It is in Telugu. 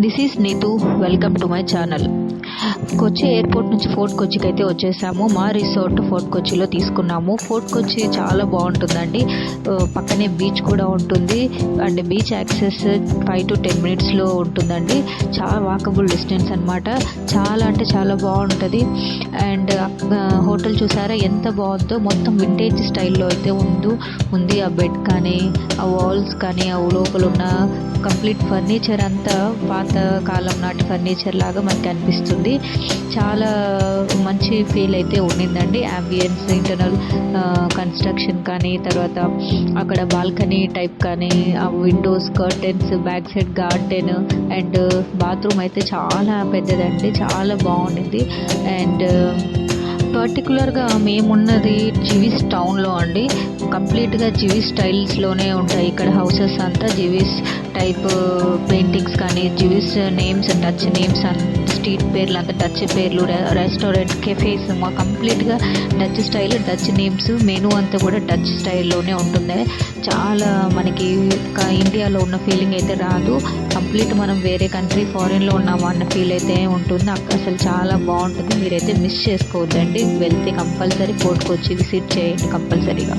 This is Neetu welcome to my channel Kochi airport నుంచి ఫోర్ట్ కొచ్చికి అయితే వచ్చేసాము. మా రిసార్ట్ ఫోర్ట్ కొచ్చిలో తీసుకున్నాము. ఫోర్ట్ కొచ్చి చాలా బాగుంటుందండి. పక్కనే బీచ్ కూడా ఉంటుంది. And beach access five to ten మినిట్స్లో ఉంటుందండి. చాలా వాకబుల్ డిస్టెన్స్ అనమాట చాలా అంటే చాలా బాగుంటుంది. అండ్ హోటల్ చూసారా ఎంత బాగుందో. మొత్తం వింటేజ్ స్టైల్లో అయితే ఉందో ఉంది ఆ బెడ్ కానీ ఆ వాల్స్ కానీ ఆ లోపల ఉన్న కంప్లీట్ ఫర్నిచర్ అంతా పాత కాలం నాటి ఫర్నిచర్ లాగా మనకి అనిపిస్తుంది. చాలా మంచి ఫీల్ అయితే ఉండిందండి. అంబియన్స్ ఇంటర్నల్ కన్స్ట్రక్షన్ కానీ తర్వాత అక్కడ బాల్కనీ టైప్ కానీ ఆ windows curtains back side garden and bathroom అయితే చాలా పెద్దదండి. చాలా బాగుండింది. అండ్ పర్టికులర్గా మేమున్నది జివిస్ టౌన్లో అండి. కంప్లీట్గా జివిస్ స్టైల్స్లోనే ఉంటాయి. ఇక్కడ హౌసెస్ అంతా జివిస్ type paintings juice names Dutch names and street పేర్లు అంతా టచ్ పేర్లు రెస్టారెంట్ కెఫేస్ మా కంప్లీట్గా Dutch style Dutch names menu అంతా కూడా డచ్ స్టైల్లోనే ఉంటుంది చాలా మనకి ఇండియాలో ఉన్న ఫీలింగ్ అయితే రాదు. కంప్లీట్ మనం వేరే కంట్రీ ఫారిన్లో ఉన్నామా అన్న ఫీల్ అయితే ఉంటుంది. అసలు చాలా బాగుంటుంది. మీరైతే మిస్ చేసుకోవద్దండి. వెళ్తే కంపల్సరీ కోర్టుకు వచ్చి విసిట్ చేయండి కంపల్సరీగా